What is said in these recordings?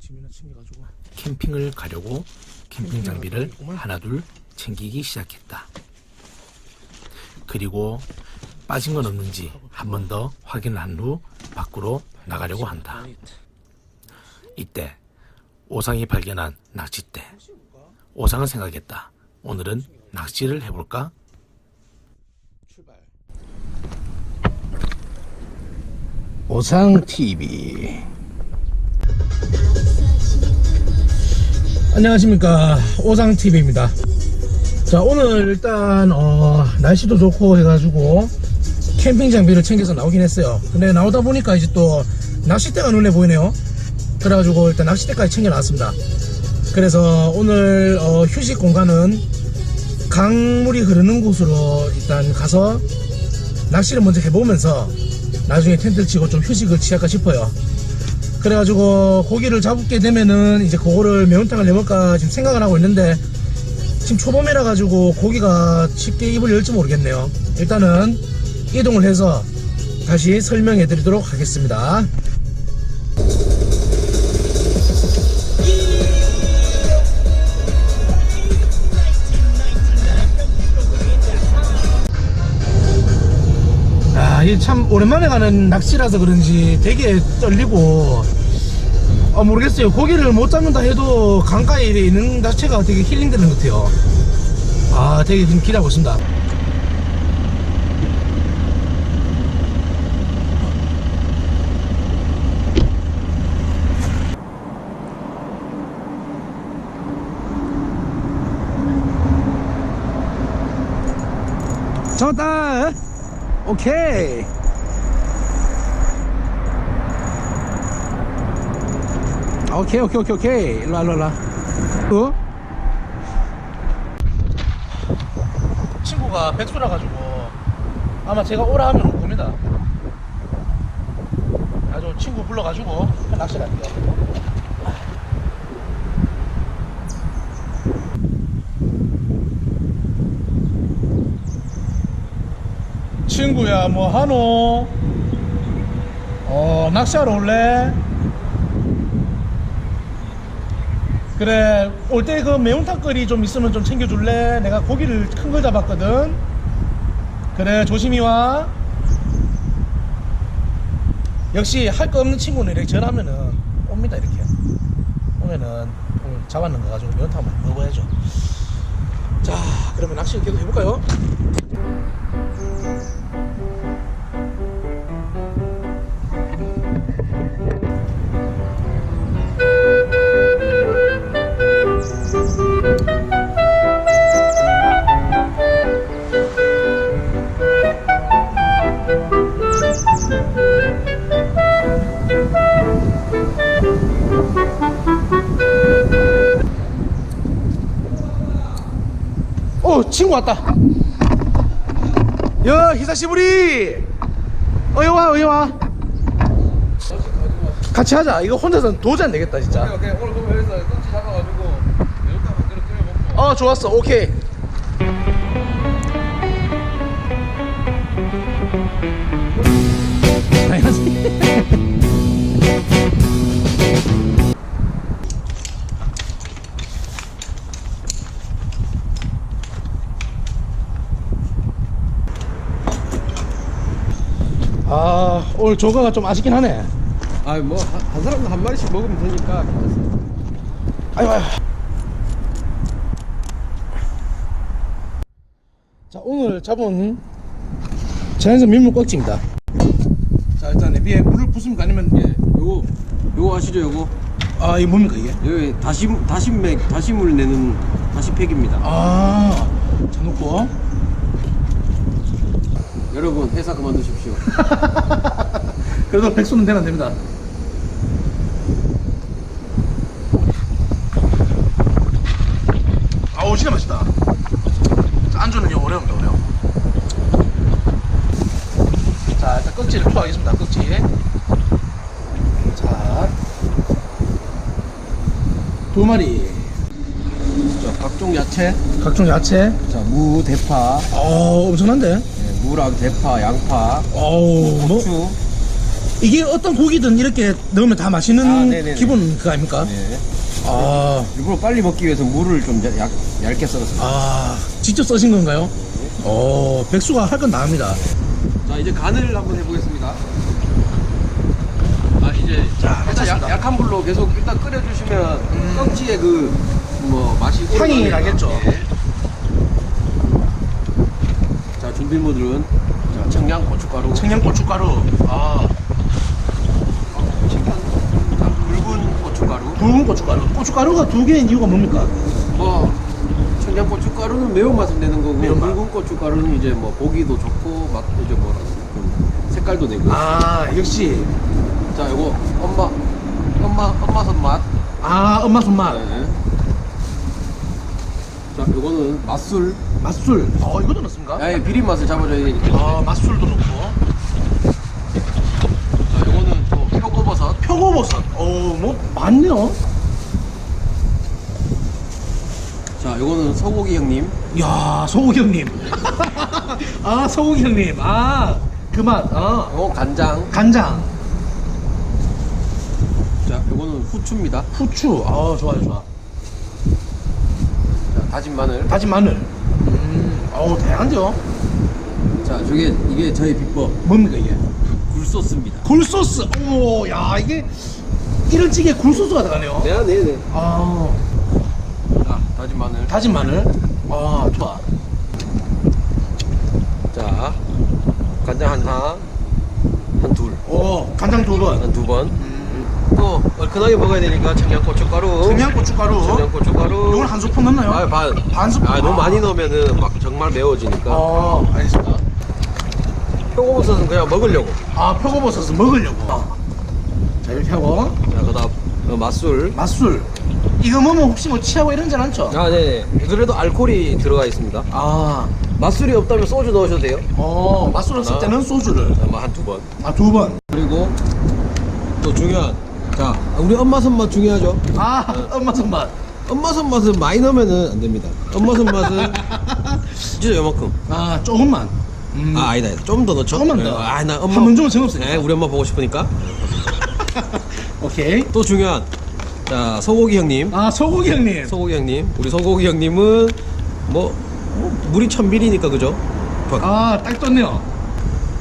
짐이나 챙겨가지고 캠핑을 가려고 캠핑 장비를 하나 둘 챙기기 시작했다. 그리고 빠진 건 없는지 한 번 더 확인을 한후 밖으로 나가려고 한다. 이때 오상이 발견한 낚싯대. 오상은 생각했다. 오늘은 낚시를 해볼까? 오상 TV. 안녕하십니까 오상 TV입니다. 자 오늘 일단 어, 날씨도 좋고 해가지고 캠핑 장비를 챙겨서 나오긴 했어요. 근데 나오다 보니까 이제 또 낚싯대가 눈에 보이네요. 그래가지고 일단 낚싯대까지 챙겨놨습니다. 그래서 오늘 어, 휴식 공간은 강물이 흐르는 곳으로 일단 가서 낚시를 먼저 해보면서 나중에 텐트를 치고 좀 휴식을 취할까 싶어요. 그래가지고 고기를 잡게 되면은 이제 그거를 매운탕을 해볼까 지금 생각을 하고 있는데 지금 초봄이라 가지고 고기가 쉽게 입을 열지 모르겠네요. 일단은 이동을 해서 다시 설명해 드리도록 하겠습니다. 참 오랜만에 가는 낚시라서 그런지 되게 떨리고 아 모르겠어요. 고기를 못 잡는다 해도 강가에 있는 자체가 되게 힐링되는 것 같아요. 아, 되게 지금 기대하고 있습니다. 잡았다! 오케이! 오케이 오케이 오케이 오케이 일로와 일로와 어? 친구가 백수라 가지고 아마 제가 오라 하면 올 겁니다 아주 친구 불러가지고 낚시 갈게요 친구야 뭐 하노? 어 낚시하러 올래? 그래 올 때 그 매운탕 거리 좀 있으면 좀 챙겨줄래? 내가 고기를 큰 걸 잡았거든 그래 조심히 와 역시 할 거 없는 친구는 이렇게 전화하면은 옵니다 이렇게 오면은 오늘 잡았는 거 가지고 매운탕 한번 먹어야죠 자 그러면 낚시 계속 해볼까요? 어 친구 왔다. 야 히사시부리. 어여 와 어여 와. 같이 하자. 이거 혼자서는 도저히 안 되겠다 진짜. 오케이 오늘 그럼 여기서 꽁치 잡아가지고 매운탕 만들어 끓여 먹고 어 좋았어. 오케이 오늘 조가가 좀 아쉽긴 하네. 아니 뭐한 사람도 한 마리씩 먹으면 되니까 괜찮습니다. 아유 아유 자 오늘 잡은 자연산 민물 꽉지입니다. 자 일단 위에 물을 부습니까 아니면 예 요거 요거 아시죠 요거? 아 이게 뭡니까 이게? 여기 다시 다시 맥 다시 물 내는 다시 팩입니다. 아자 놓고. 여러분 회사 그만두십시오 그래도 백수는 되면 안 됩니다 아우 진짜 맛있다 자, 안주는 요 어려운데 어려워 자 일단 껍질을 투하하겠습니다 껍질 자 두 마리 자, 각종 야채. 각종 야채. 자, 무, 대파, 어, 엄청난데? 네, 무랑 대파, 양파, 어우, 뭐, 후추. 이게 어떤 고기든 이렇게 넣으면 다 맛있는 아, 네네네. 기본 그거 아닙니까? 네. 아, 일부러 빨리 먹기 위해서 물을 좀 얇, 얇- 얇게 썰었습니다. 아, 직접 써신 건가요? 어, 백수가 할건다 합니다. 자, 이제 간을 한번 해보겠습니다. 아, 이제 자, 일단 약, 약한 불로 계속 일단 끓여주시면 꺽지의 그 뭐 맛이 향이. 나겠죠. 예. 자, 준비물들은 자, 청양 고춧가루, 청양 고춧가루, 아, 자, 붉은 고춧가루. 붉은 고춧가루. 고춧가루가 두 개인 이유가 뭡니까? 뭐 청양 고춧가루는 매운맛을 내는 거고 매운맛. 붉은 고춧가루는 이제 뭐 보기도 좋고 맛 이제 뭐라 좀 색깔도 내고. 아, 역시. 자, 이거 엄마 엄마 엄마 손맛. 아, 엄마 손맛. 네. 자, 이거는 맛술. 맛술. 어, 이것도 넣습니까? 야, 이 비린 맛을 잡아줘야 되니까. 아, 맛술도 넣고. 자, 이거는 또 표고버섯. 표고버섯. 어, 뭐, 많네요. 자, 이거는 소고기 형님. 이야, 소고기 형님. 아, 소고기 형님. 아, 그 맛. 아, 이거 간장. 간장. 자, 이거는 후추입니다. 후추. 아, 좋아요, 좋아. 자, 다진 마늘. 다진 마늘. 음, 어우, 다양한데요? 자, 저게 이게 저의 비법 뭡니까, 이게? 굴소스입니다. 굴소스. 오, 야, 이게, 이런 찌개에 굴소스가 들어가네요. 네, 네, 네. 아, 자, 다진 마늘. 다진 마늘. 아, 좋아. 자, 간장 한 상, 한 둘, 오, 간장 두 번. 한 두 번. 또 얼큰하게 먹어야 되니까 청양고춧가루. 청양고춧가루. 청양고춧가루. 이걸 한 스푼 넣나요? 아, 반. 반 스푼. 아, 너무 많이 넣으면은 막 정말 매워지니까. 어, 알겠습니다. 표고버섯은 그냥 먹으려고. 아, 표고버섯은 먹으려고. 자, 이렇게 하고. 자, 그 다음 어, 맛술. 맛술. 이거 먹으면 혹시 뭐 취하고 이러진 않죠? 아, 네. 그래도 알코올이 들어가 있습니다. 아, 맛술이 없다면 소주 넣으셔도 돼요. 어, 맛술 없을 때는 소주를. 아마 한 두 번. 아, 두 번. 그리고 또 중요한. 자, 우리 엄마 손맛 중요하죠. 아, 엄마 손맛. 엄마 손맛은 많이 넣으면은 안 됩니다. 엄마 손맛은 진짜 요만큼. 아, 조금만. 음. 아 아니다 아니다 좀 더 넣죠 조금만 네, 더. 아, 나 엄마 한번 주면 정없으니까. 네, 우리 엄마 보고 싶으니까 오케이. 또 중요한 자 소고기 형님 아, 소고기 형님. 소고기 형님 우리 소고기 형님은 뭐, 뭐 물이 천밀이니까 그죠 아, 딱 떴네요.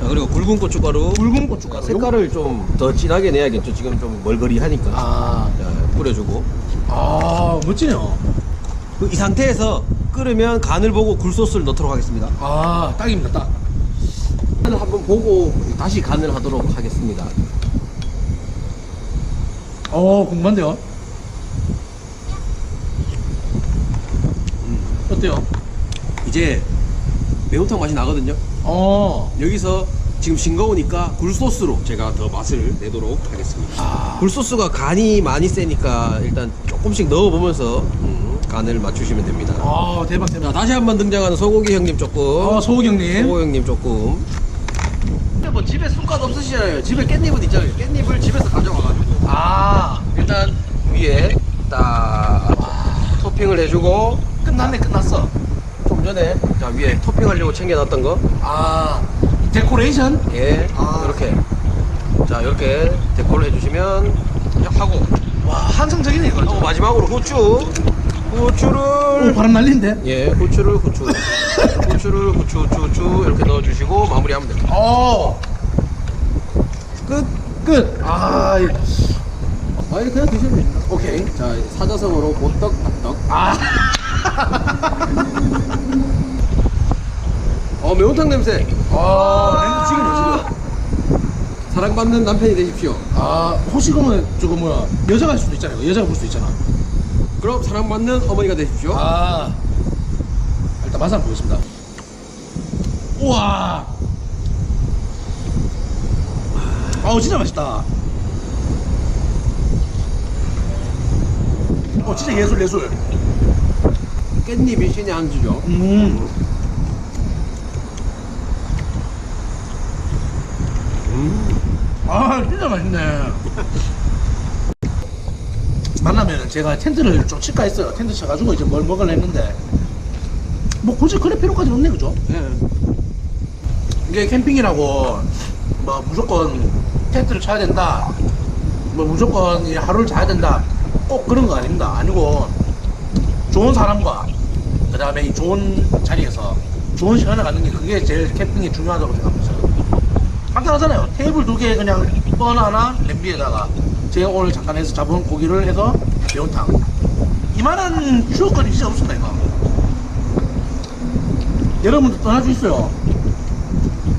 자 그리고 굵은 고춧가루 붉은 고춧가루. 색깔을 좀 더 진하게 내야겠죠 지금 좀 멀거리 하니까 아, 자, 뿌려주고 아, 멋지네요. 그이 상태에서 끓으면 간을 보고 굴소스를 넣도록 하겠습니다 아, 딱입니다, 딱. 한번 보고 다시 간을 하도록 하겠습니다. 어, 궁금한데요? 어때요? 이제 매운탕 맛이 나거든요. 어, 여기서 지금 싱거우니까 굴소스로 제가 더 맛을 내도록 하겠습니다. 굴소스가 간이 많이 세니까 일단 조금씩 넣어보면서 음, 간을 맞추시면 됩니다. 아, 대박, 자, 대박. 다시 한번 등장하는 소고기 형님 조금. 어, 소고기 형님. 소고기 형님 조금. 근데 뭐 집에 숟가락 없으시잖아요. 집에 깻잎은 있잖아요. 깻잎을 집에서 가져와가지고 아, 일단 위에 딱 토핑을 해주고 끝났네, 끝났어. 좀 전에 자 위에 토핑하려고 챙겨놨던 거 아, 데코레이션? 예, 아. 이렇게. 자, 이렇게 데코를 해주시면 하고, 와, 한성적이네, 이거. 하고 마지막으로 후추. 오, 후추를. 바람 날린데? 예, 후추를 후추. 후추를 후추, 후추, 후추 이렇게 넣어 주시고 마무리하면 됩니다. 어, 끝, 끝. 아, 이- 아, 이거 그냥 드시면 됩니다. 오케이. 자, 사자성어로 보떡, 밥떡. 아, 어, 매운탕 냄새. 아, 냄새 지금 지금. 사랑받는 남편이 되십시오. 아, 혹시 그러면 저거 뭐야, 여자가 할 수도 있잖아요. 여자가 볼 수도 있잖아. 그럼 사랑받는 어머니가 되십시오. 아, 일단 맛을 한번 보겠습니다. 우와. 아우, 진짜 맛있다. 어, 진짜 예술, 예술. 깻잎이 신의 한 수죠. 음. 아, 진짜 맛있네. 만나면 제가 텐트를 좀 칠까 했어요. 텐트 쳐가지고 이제 뭘 먹으려 했는데 뭐 굳이 그럴 필요까지 없네 그죠? 예. 이게 캠핑이라고 뭐 무조건 텐트를 쳐야 된다. 뭐 무조건 이 하루를 자야 된다. 꼭 그런 거 아닙니다. 아니고 좋은 사람과 그 다음에 이 좋은 자리에서 좋은 시간을 갖는 게 그게 제일 캠핑이 중요하다고 생각합니다. 간단하잖아요. 테이블 두 개 그냥 버나나 냄비에다가 제가 오늘 잠깐 해서 잡은 고기를 해서 매운탕. 이만한 추억거리 진짜 없습니다 이거. 여러분도 떠날 수 있어요.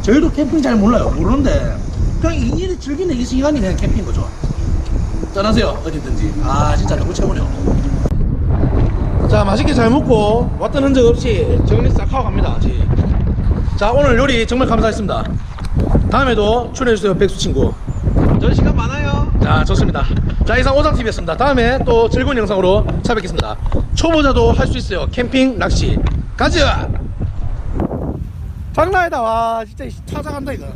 저희도 캠핑 잘 몰라요. 모르는데 그냥 이 일을 즐기는 이 시간이 그냥 캠핑인 거죠. 떠나세요 어디든지. 아 진짜 너무 최고네요. 자 맛있게 잘 먹고 왔던 흔적 없이 정리 싹 하고 갑니다. 자 오늘 요리 정말 감사했습니다. 다음에도 출연해주세요 백수 친구. 저 시간 많아요. 자 좋습니다. 자 이상 오장TV였습니다. 다음에 또 즐거운 영상으로 찾아뵙겠습니다. 초보자도 할 수 있어요. 캠핑 낚시 가자. 장난이다 와 진짜 찾아간다 이거.